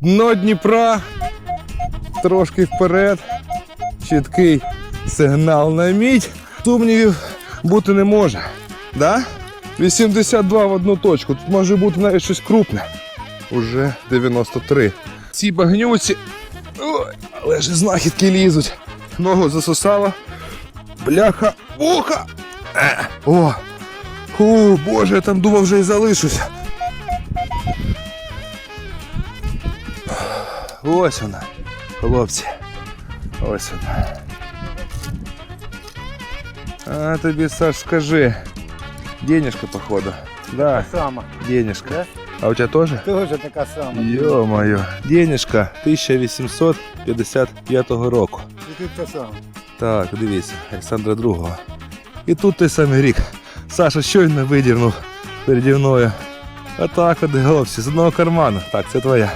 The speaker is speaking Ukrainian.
Дно Дніпра. Трошки вперед. Чіткий сигнал на мідь. Сумнівів бути не може. Да? 82 в одну точку. Тут може бути навіть щось крупне. Уже 93. Ці багнюці. Ой, але ж знахідки лізуть. Ногу засосало. Бляха. Уха! Е, О! О, боже, я там думав вже і залишуся. Ось вона, хлопці. Ось вона. А тобі, Саш, скажи. Денежка, походу. Да, Сама. денежка. Да? А у тебя тоже? Тоже така сама. Ё-моё. Денежка 1855 року. І тут те саме. Так, дивіться, Олександра II. І тут той самий рік. Саша щойно видірнув переді мною. А так от, хлопці, з одного карману. Так, це твоя.